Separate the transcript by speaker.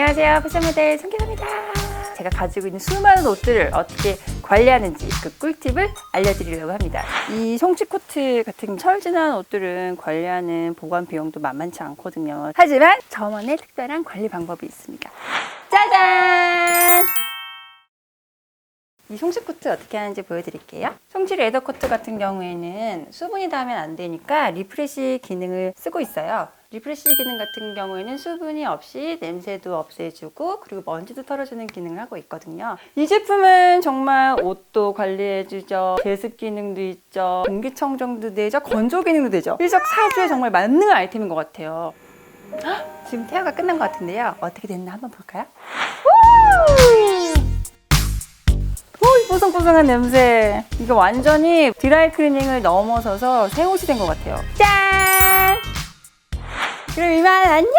Speaker 1: 안녕하세요. 패션 모델 송기사입니다. 제가 가지고 있는 수많은 옷들을 어떻게 관리하는지 그 꿀팁을 알려드리려고 합니다. 이 송치 코트 같은 철진한 옷들은 관리하는 보관 비용도 만만치 않거든요. 하지만 저만의 특별한 관리 방법이 있습니다. 이 송치 코트 어떻게 하는지 보여드릴게요. 송치 레더 코트 같은 경우에는 수분이 닿으면 안 되니까 리프레시 기능을 쓰고 있어요. 리프레시 기능 같은 경우에는 수분이 없이 냄새도 없애주고 그리고 먼지도 털어주는 기능을 하고 있거든요. 이 제품은 정말 옷도 관리해주죠. 제습 기능도 있죠. 공기청정도 되죠. 건조 기능도 되죠. 일석사조에 정말 만능 아이템인 것 같아요. 헉, 지금 태어가 끝난 것 같은데요. 어떻게 됐나 한번 볼까요? 오, 뽀송뽀송한 냄새. 이거 완전히 드라이 클리닝을 넘어서서 새 옷이 된 것 같아요. 짠! 그럼 이만 안녕!